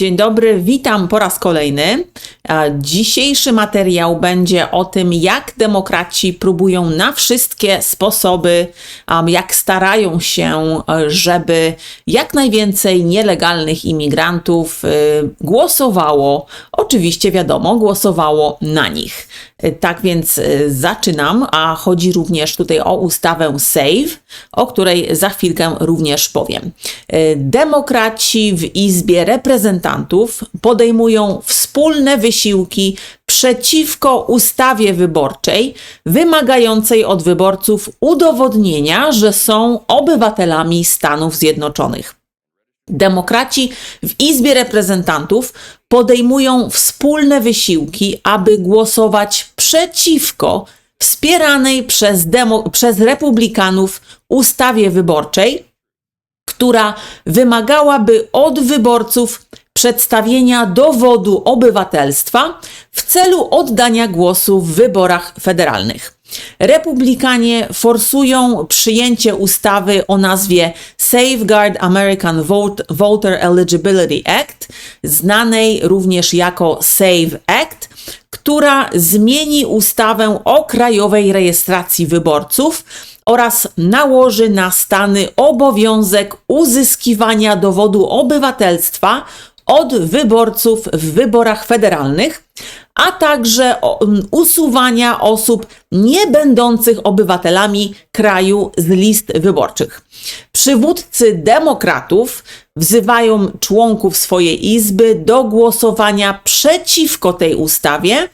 Dzień dobry, witam po raz kolejny. Dzisiejszy materiał będzie o tym, jak demokraci próbują na wszystkie sposoby, um, jak starają się, e, żeby jak najwięcej nielegalnych imigrantów e, głosowało, oczywiście wiadomo, głosowało na nich. E, Tak więc zaczynam, a chodzi również tutaj o ustawę SAVE, o której za chwilkę również powiem. Demokraci w Izbie Reprezentantów podejmują wspólne wysiłki przeciwko ustawie wyborczej, wymagającej od wyborców udowodnienia, że są obywatelami Stanów Zjednoczonych. Demokraci w Izbie Reprezentantów podejmują wspólne wysiłki, aby głosować przeciwko wspieranej przez, demo, przez Republikanów ustawie wyborczej, która wymagałaby od wyborców przedstawienia dowodu obywatelstwa w celu oddania głosu w wyborach federalnych. Republikanie forsują przyjęcie ustawy o nazwie Safeguard American Vote, Voter Eligibility Act, znanej również jako SAVE Act, która zmieni ustawę o krajowej rejestracji wyborców oraz nałoży na Stany obowiązek uzyskiwania dowodu obywatelstwa od wyborców w wyborach federalnych, a także usuwania osób nie będących obywatelami kraju z list wyborczych. Przywódcy demokratów wzywają członków swojej izby do głosowania przeciwko tej ustawie,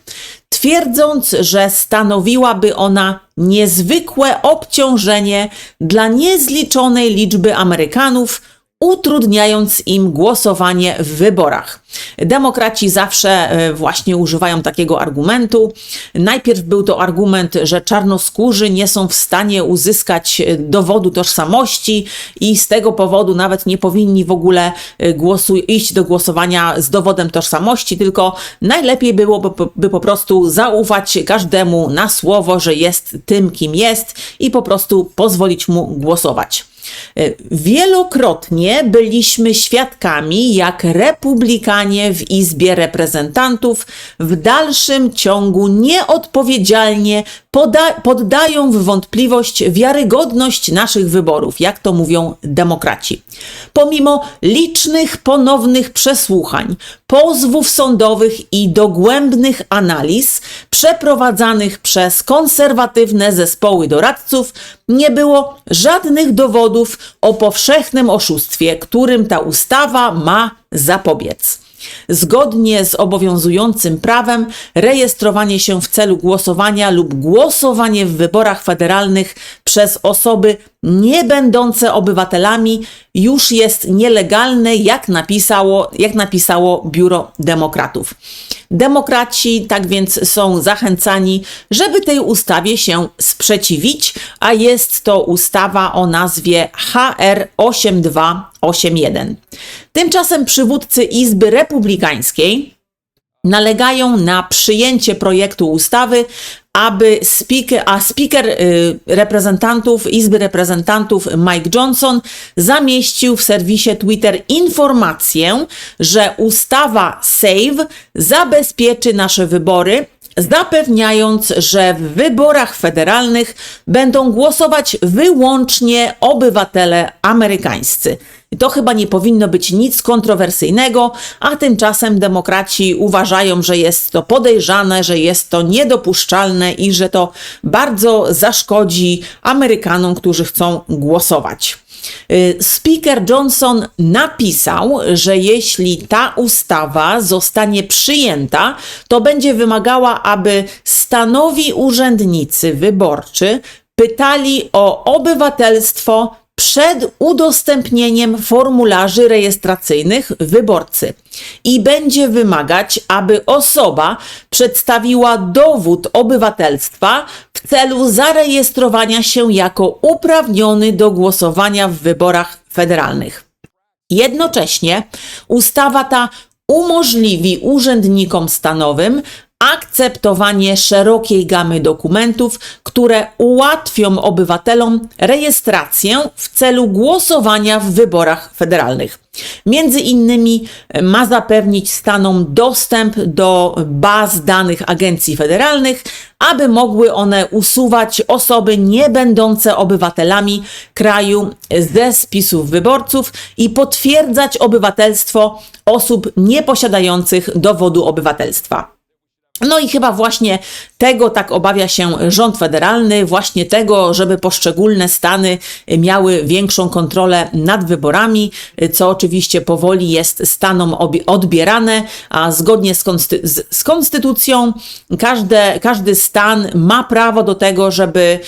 twierdząc, że stanowiłaby ona niezwykłe obciążenie dla niezliczonej liczby Amerykanów, utrudniając im głosowanie w wyborach. Demokraci zawsze e, właśnie używają takiego argumentu. Najpierw był to argument, że czarnoskórzy nie są w stanie uzyskać e, dowodu tożsamości i z tego powodu nawet nie powinni w ogóle e, głosu, iść do głosowania z dowodem tożsamości, tylko najlepiej byłoby by po prostu zaufać każdemu na słowo, że jest tym, kim jest i po prostu pozwolić mu głosować. E, Wielokrotnie byliśmy świadkami, jak republikanie w Izbie Reprezentantów w dalszym ciągu nieodpowiedzialnie poddają w wątpliwość wiarygodność naszych wyborów, jak to mówią demokraci. Pomimo licznych ponownych przesłuchań, pozwów sądowych i dogłębnych analiz przeprowadzanych przez konserwatywne zespoły doradców, nie było żadnych dowodów o powszechnym oszustwie, którym ta ustawa ma zapobiec. Zgodnie z obowiązującym prawem, rejestrowanie się w celu głosowania lub głosowanie w wyborach federalnych przez osoby nie będące obywatelami już jest nielegalne, jak napisało, jak napisało Biuro Demokratów. Demokraci tak więc są zachęcani, żeby tej ustawie się sprzeciwić, a jest to ustawa o nazwie HR 8281. Tymczasem przywódcy Izby Republikańskiej nalegają na przyjęcie projektu ustawy, aby speaker, a speaker y, reprezentantów, Izby Reprezentantów Mike Johnson zamieścił w serwisie Twitter informację, że ustawa SAVE zabezpieczy nasze wybory zapewniając, że w wyborach federalnych będą głosować wyłącznie obywatele amerykańscy. To chyba nie powinno być nic kontrowersyjnego, a tymczasem demokraci uważają, że jest to podejrzane, że jest to niedopuszczalne i że to bardzo zaszkodzi Amerykanom, którzy chcą głosować. Y, Speaker Johnson napisał, że jeśli ta ustawa zostanie przyjęta, to będzie wymagała, aby stanowi urzędnicy wyborczy pytali o obywatelstwo przed udostępnieniem formularzy rejestracyjnych wyborcy i będzie wymagać, aby osoba przedstawiła dowód obywatelstwa w celu zarejestrowania się jako uprawniony do głosowania w wyborach federalnych. Jednocześnie ustawa ta umożliwi urzędnikom stanowym, akceptowanie szerokiej gamy dokumentów, które ułatwią obywatelom rejestrację w celu głosowania w wyborach federalnych. Między innymi ma zapewnić stanom dostęp do baz danych agencji federalnych, aby mogły one usuwać osoby nie będące obywatelami kraju ze spisów wyborców i potwierdzać obywatelstwo osób nieposiadających dowodu obywatelstwa. No i chyba właśnie tego tak obawia się rząd federalny, właśnie tego, żeby poszczególne stany miały większą kontrolę nad wyborami, co oczywiście powoli jest stanom odbierane, a zgodnie z, z konstytucją każde, każdy stan ma prawo do tego, żeby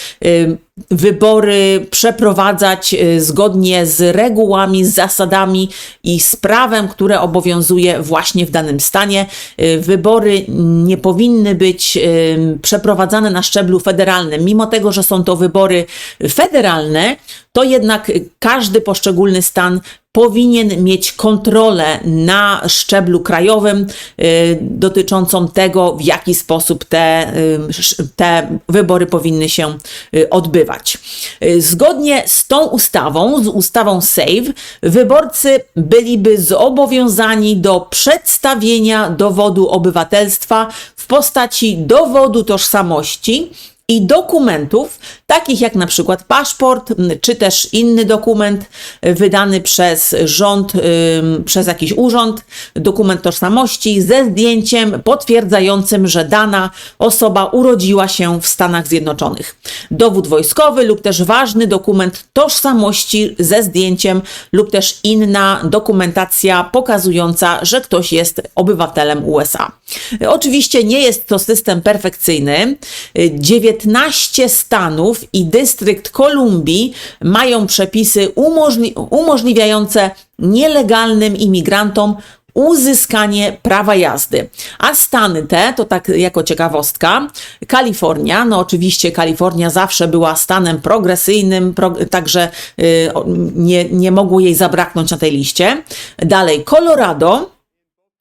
wybory przeprowadzać y, zgodnie z regułami, z zasadami i z prawem, które obowiązuje właśnie w danym stanie. Y, wybory nie powinny być y, przeprowadzane na szczeblu federalnym, mimo tego, że są to wybory federalne, to jednak każdy poszczególny stan powinien mieć kontrolę na szczeblu krajowym y, dotyczącą tego, w jaki sposób te, y, te wybory powinny się y, odbywać. Zgodnie z tą ustawą, z ustawą SAVE, wyborcy byliby zobowiązani do przedstawienia dowodu obywatelstwa w postaci dowodu tożsamości i dokumentów, takich jak na przykład paszport, czy też inny dokument wydany przez rząd, przez jakiś urząd, dokument tożsamości ze zdjęciem potwierdzającym, że dana osoba urodziła się w Stanach Zjednoczonych. Dowód wojskowy lub też ważny dokument tożsamości ze zdjęciem lub też inna dokumentacja pokazująca, że ktoś jest obywatelem USA. Oczywiście nie jest to system perfekcyjny. 19 stanów i dystrykt Kolumbii mają przepisy umożli umożliwiające nielegalnym imigrantom uzyskanie prawa jazdy. A stany te, to tak jako ciekawostka, Kalifornia, no oczywiście Kalifornia zawsze była stanem progresyjnym, pro, także y, nie, nie mogło jej zabraknąć na tej liście. Dalej Colorado,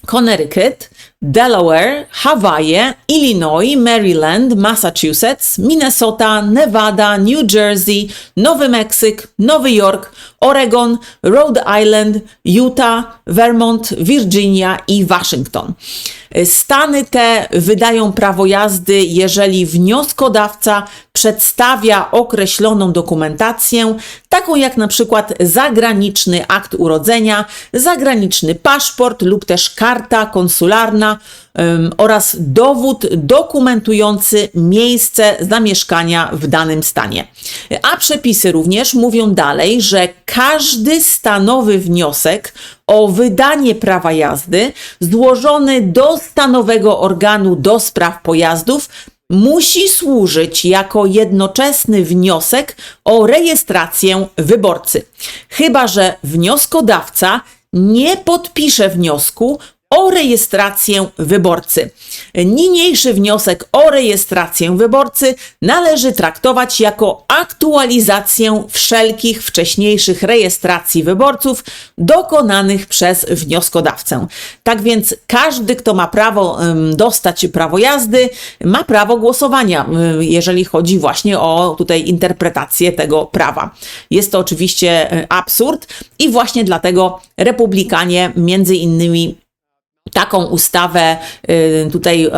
Connecticut, Delaware, Hawaje, Illinois, Maryland, Massachusetts, Minnesota, Nevada, New Jersey, Nowy Meksyk, Nowy Jork, Oregon, Rhode Island, Utah, Vermont, Virginia i Waszyngton. Stany te wydają prawo jazdy, jeżeli wnioskodawca przedstawia określoną dokumentację, taką jak na przykład zagraniczny akt urodzenia, zagraniczny paszport lub też karta konsularna oraz dowód dokumentujący miejsce zamieszkania w danym stanie. A przepisy również mówią dalej, że każdy stanowy wniosek o wydanie prawa jazdy złożony do stanowego organu do spraw pojazdów musi służyć jako jednoczesny wniosek o rejestrację wyborcy. Chyba, że wnioskodawca nie podpisze wniosku o rejestrację wyborcy. Niniejszy wniosek o rejestrację wyborcy należy traktować jako aktualizację wszelkich wcześniejszych rejestracji wyborców dokonanych przez wnioskodawcę. Tak więc każdy, kto ma prawo dostać prawo jazdy, ma prawo głosowania, jeżeli chodzi właśnie o tutaj interpretację tego prawa. Jest to oczywiście e, absurd i właśnie dlatego republikanie między innymi taką ustawę y, tutaj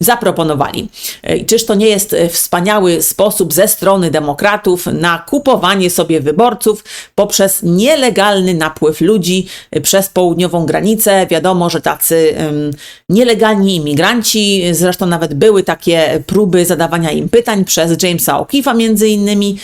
zaproponowali. Y, czyż to nie jest y, wspaniały sposób ze strony demokratów na kupowanie sobie wyborców poprzez nielegalny napływ ludzi przez południową granicę? Wiadomo, że tacy nielegalni imigranci, zresztą nawet były takie próby zadawania im pytań przez Jamesa O'Keefe'a między innymi.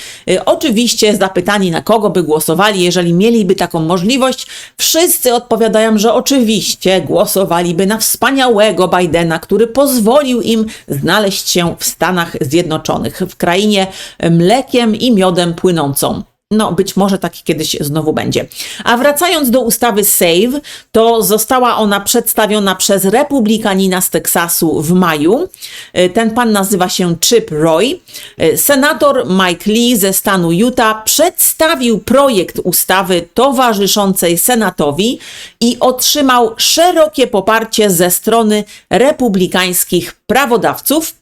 Oczywiście zapytani na kogo by głosowali, jeżeli mieliby taką możliwość, wszyscy odpowiadają, że oczywiście głosowali głosowaliby na wspaniałego Bidena, który pozwolił im znaleźć się w Stanach Zjednoczonych, w krainie mlekiem i miodem płynącą. No być może taki kiedyś znowu będzie. A wracając do ustawy SAVE, to została ona przedstawiona przez republikanina z Teksasu w maju. Y, Ten pan nazywa się Chip Roy. Y, Senator Mike Lee ze stanu Utah przedstawił projekt ustawy towarzyszącej Senatowi i otrzymał szerokie poparcie ze strony republikańskich prawodawców,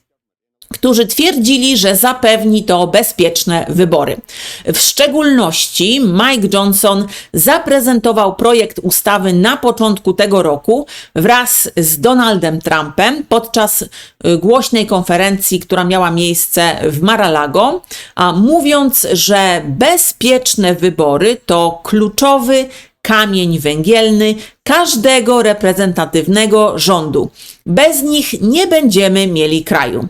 którzy twierdzili, że zapewni to bezpieczne wybory. W szczególności Mike Johnson zaprezentował projekt ustawy na początku tego roku wraz z Donaldem Trumpem podczas y, głośnej konferencji, która miała miejsce w Mar-a-Lago, mówiąc, że bezpieczne wybory to kluczowy kamień węgielny każdego reprezentatywnego rządu. Bez nich nie będziemy mieli kraju.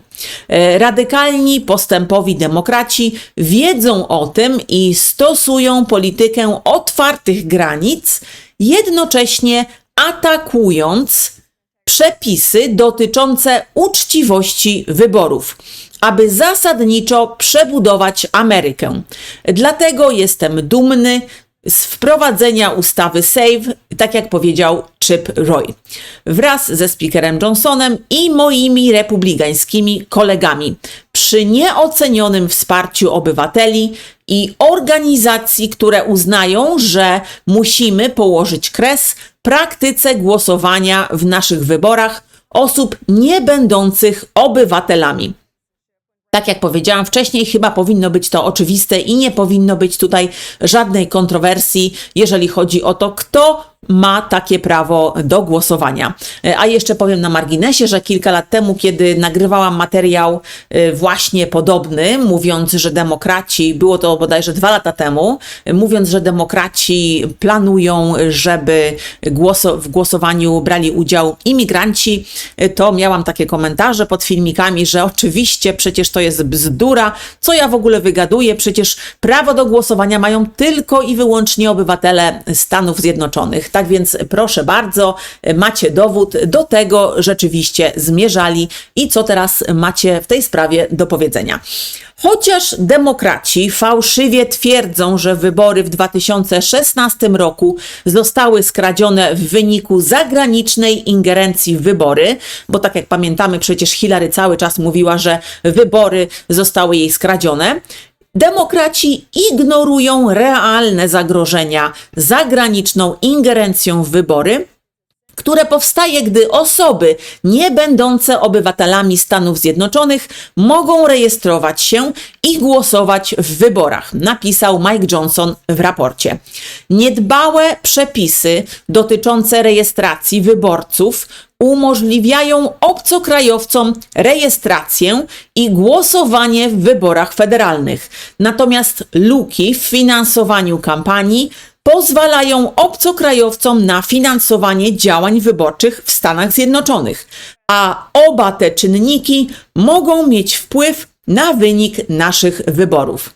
E, Radykalni, postępowi demokraci wiedzą o tym i stosują politykę otwartych granic, jednocześnie atakując przepisy dotyczące uczciwości wyborów, aby zasadniczo przebudować Amerykę. Dlatego jestem dumny z wprowadzenia ustawy SAVE, tak jak powiedział Chip Roy, wraz ze speakerem Johnsonem i moimi republikańskimi kolegami, przy nieocenionym wsparciu obywateli i organizacji, które uznają, że musimy położyć kres praktyce głosowania w naszych wyborach osób nie będących obywatelami. Tak jak powiedziałam wcześniej, chyba powinno być to oczywiste i nie powinno być tutaj żadnej kontrowersji, jeżeli chodzi o to, kto ma takie prawo do głosowania. E, A jeszcze powiem na marginesie, że kilka lat temu, kiedy nagrywałam materiał e, właśnie podobny, mówiąc, że demokraci, było to bodajże dwa lata temu, e, mówiąc, że demokraci planują, żeby w głosowaniu brali udział imigranci, to miałam takie komentarze pod filmikami, że oczywiście przecież to jest bzdura, co ja w ogóle wygaduję, przecież prawo do głosowania mają tylko i wyłącznie obywatele Stanów Zjednoczonych. Tak więc proszę bardzo, macie dowód, do tego rzeczywiście zmierzali i co teraz macie w tej sprawie do powiedzenia. Chociaż demokraci fałszywie twierdzą, że wybory w 2016 roku zostały skradzione w wyniku zagranicznej ingerencji w wybory, bo tak jak pamiętamy, przecież Hillary cały czas mówiła, że wybory zostały jej skradzione. Demokraci ignorują realne zagrożenia zagraniczną ingerencją w wybory, które powstaje, gdy osoby nie będące obywatelami Stanów Zjednoczonych mogą rejestrować się i głosować w wyborach, napisał Mike Johnson w raporcie. Niedbałe przepisy dotyczące rejestracji wyborców umożliwiają obcokrajowcom rejestrację i głosowanie w wyborach federalnych. Natomiast luki w finansowaniu kampanii pozwalają obcokrajowcom na finansowanie działań wyborczych w Stanach Zjednoczonych, a oba te czynniki mogą mieć wpływ na wynik naszych wyborów.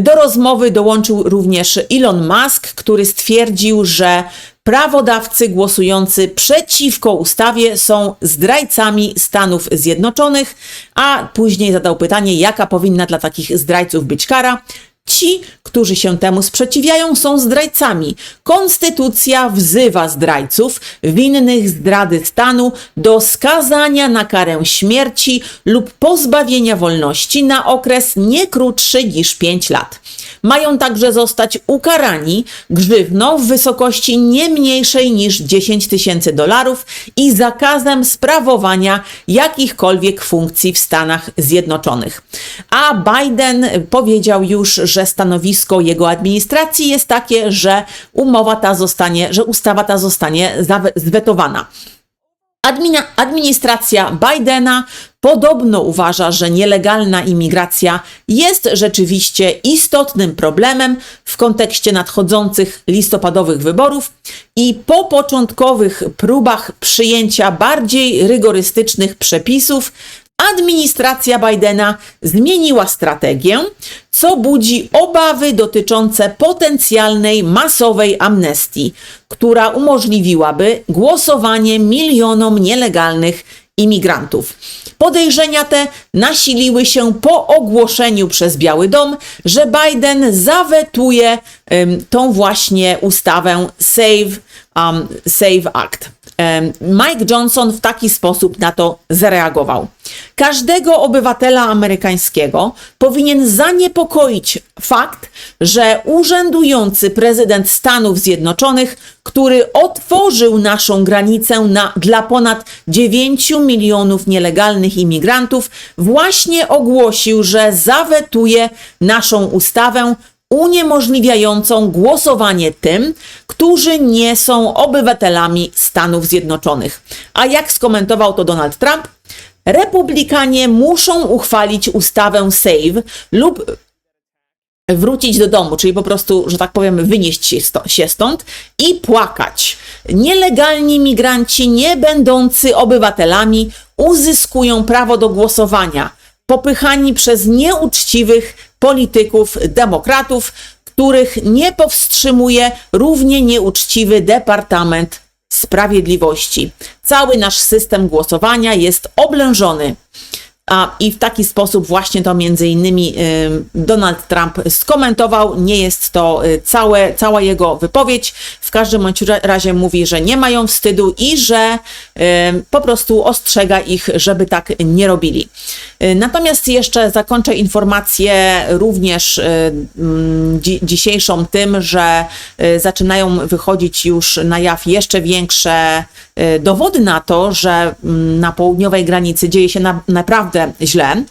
Do rozmowy dołączył również Elon Musk, który stwierdził, że prawodawcy głosujący przeciwko ustawie są zdrajcami Stanów Zjednoczonych, a później zadał pytanie, jaka powinna dla takich zdrajców być kara. Ci, którzy się temu sprzeciwiają, są zdrajcami. Konstytucja wzywa zdrajców winnych zdrady stanu do skazania na karę śmierci lub pozbawienia wolności na okres nie krótszy niż 5 lat. Mają także zostać ukarani grzywną w wysokości nie mniejszej niż 10 tysięcy dolarów i zakazem sprawowania jakichkolwiek funkcji w Stanach Zjednoczonych. A Biden powiedział już, że stanowisko jego administracji jest takie, że umowa ta zostanie, że ustawa ta zostanie zwetowana. Admina, administracja Bidena podobno uważa, że nielegalna imigracja jest rzeczywiście istotnym problemem w kontekście nadchodzących listopadowych wyborów i po początkowych próbach przyjęcia bardziej rygorystycznych przepisów administracja Bidena zmieniła strategię, co budzi obawy dotyczące potencjalnej masowej amnestii, która umożliwiłaby głosowanie milionom nielegalnych imigrantów. Podejrzenia te nasiliły się po ogłoszeniu przez Biały Dom, że Biden zawetuje um, tą właśnie ustawę Save, um, Save Act. Mike Johnson w taki sposób na to zareagował. Każdego obywatela amerykańskiego powinien zaniepokoić fakt, że urzędujący prezydent Stanów Zjednoczonych, który otworzył naszą granicę na, dla ponad 9 milionów nielegalnych imigrantów, właśnie ogłosił, że zawetuje naszą ustawę uniemożliwiającą głosowanie tym, którzy nie są obywatelami Stanów Zjednoczonych. A jak skomentował to Donald Trump? Republikanie muszą uchwalić ustawę SAVE lub wrócić do domu, czyli po prostu, że tak powiem, wynieść się stąd i płakać. Nielegalni migranci, nie będący obywatelami, uzyskują prawo do głosowania, popychani przez nieuczciwych polityków, demokratów, których nie powstrzymuje równie nieuczciwy Departament Sprawiedliwości. Cały nasz system głosowania jest oblężony. A, I w taki sposób właśnie to między innymi y, Donald Trump skomentował. Nie jest to y, całe, cała jego wypowiedź. W każdym bądź razie mówi, że nie mają wstydu i że y, po prostu ostrzega ich, żeby tak nie robili. Natomiast jeszcze zakończę informację również mm, dzi dzisiejszą tym, że zaczynają wychodzić już na jaw jeszcze większe dowody na to, że mm, na południowej granicy dzieje się na, naprawdę źle.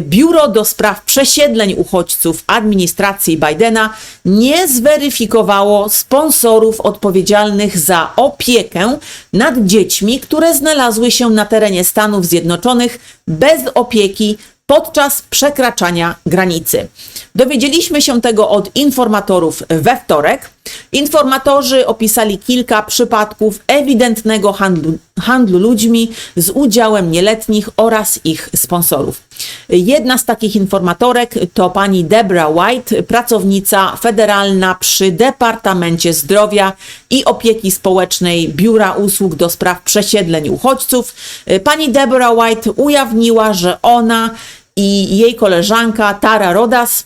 Biuro do spraw przesiedleń uchodźców administracji Bidena nie zweryfikowało sponsorów odpowiedzialnych za opiekę nad dziećmi, które znalazły się na terenie Stanów Zjednoczonych bez opieki podczas przekraczania granicy. Dowiedzieliśmy się tego od informatorów we wtorek. Informatorzy opisali kilka przypadków ewidentnego handlu, handlu ludźmi z udziałem nieletnich oraz ich sponsorów. Jedna z takich informatorek to pani Debra White, pracownica federalna przy Departamencie Zdrowia i Opieki Społecznej Biura Usług do Spraw Przesiedleń Uchodźców. Pani Debra White ujawniła, że ona i jej koleżanka Tara Rodas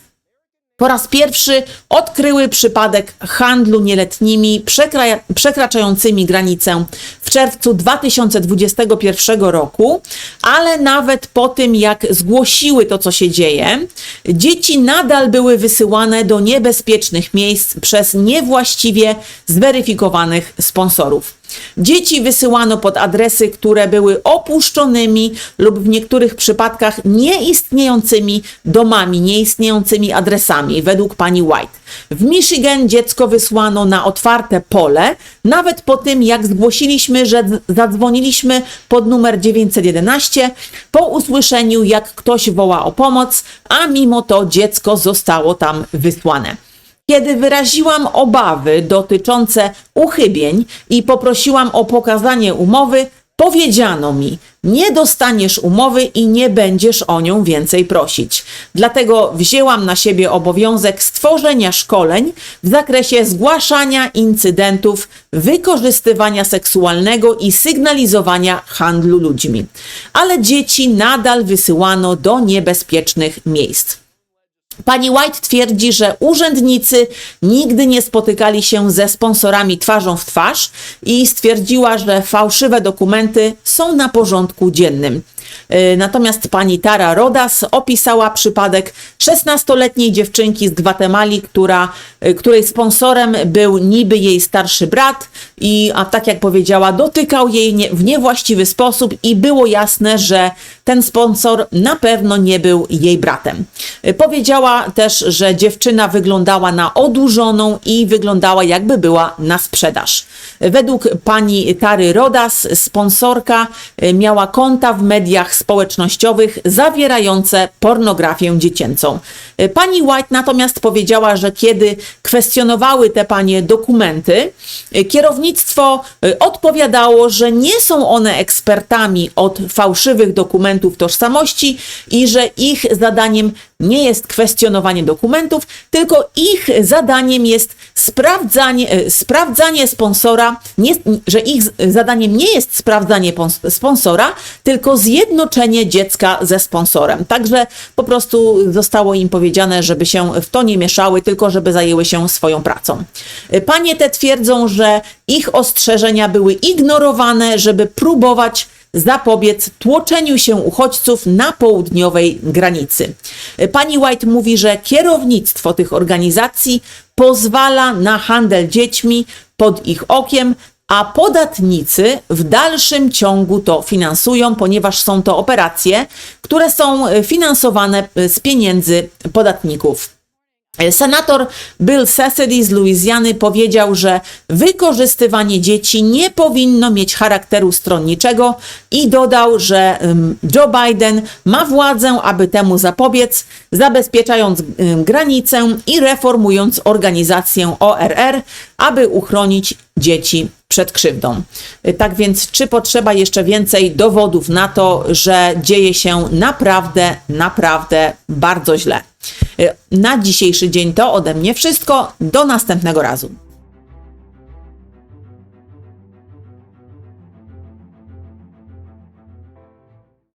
po raz pierwszy odkryły przypadek handlu nieletnimi przekra przekraczającymi granicę w czerwcu 2021 roku, ale nawet po tym, jak zgłosiły to, co się dzieje, dzieci nadal były wysyłane do niebezpiecznych miejsc przez niewłaściwie zweryfikowanych sponsorów. Dzieci wysyłano pod adresy, które były opuszczonymi lub w niektórych przypadkach nieistniejącymi domami, nieistniejącymi adresami, według pani White. W Michigan dziecko wysłano na otwarte pole, nawet po tym, jak zgłosiliśmy, że zadzwoniliśmy pod numer 911 po usłyszeniu, jak ktoś woła o pomoc, a mimo to dziecko zostało tam wysłane. Kiedy wyraziłam obawy dotyczące uchybień i poprosiłam o pokazanie umowy, powiedziano mi: Nie dostaniesz umowy i nie będziesz o nią więcej prosić. Dlatego wzięłam na siebie obowiązek stworzenia szkoleń w zakresie zgłaszania incydentów wykorzystywania seksualnego i sygnalizowania handlu ludźmi. Ale dzieci nadal wysyłano do niebezpiecznych miejsc. Pani White twierdzi, że urzędnicy nigdy nie spotykali się ze sponsorami twarzą w twarz i stwierdziła, że fałszywe dokumenty są na porządku dziennym. E, natomiast pani Tara Rodas opisała przypadek 16-letniej dziewczynki z Gwatemali, która, e, której sponsorem był niby jej starszy brat i a tak jak powiedziała, dotykał jej nie, w niewłaściwy sposób i było jasne, że ten sponsor na pewno nie był jej bratem. E, powiedziała też, że dziewczyna wyglądała na odurzoną i wyglądała jakby była na sprzedaż. Według pani Tary Rodas sponsorka miała konta w mediach społecznościowych zawierające pornografię dziecięcą. Pani White natomiast powiedziała, że kiedy kwestionowały te panie dokumenty, kierownictwo odpowiadało, że nie są one ekspertami od fałszywych dokumentów tożsamości i że ich zadaniem nie jest kwestionowanie dokumentów, tylko ich zadaniem jest sprawdzanie, e, sprawdzanie sponsora, nie, że ich zadaniem nie jest sprawdzanie pons- sponsora, tylko zjednoczenie dziecka ze sponsorem. Także po prostu zostało im powiedziane, żeby się w to nie mieszały, tylko żeby zajęły się swoją pracą. Panie te twierdzą, że ich ostrzeżenia były ignorowane, żeby próbować zapobiec tłoczeniu się uchodźców na południowej granicy. Pani White mówi, że kierownictwo tych organizacji pozwala na handel dziećmi pod ich okiem, a podatnicy w dalszym ciągu to finansują, ponieważ są to operacje, które są e, finansowane e, z pieniędzy podatników. Senator Bill Cassidy z Luizjany powiedział, że wykorzystywanie dzieci nie powinno mieć charakteru stronniczego i dodał, że Joe Biden ma władzę, aby temu zapobiec, zabezpieczając granicę i reformując organizację ORR, aby uchronić dzieci przed krzywdą. Y, Tak więc, czy potrzeba jeszcze więcej dowodów na to, że dzieje się naprawdę, naprawdę bardzo źle? Y, Na dzisiejszy dzień to ode mnie wszystko. Do następnego razu.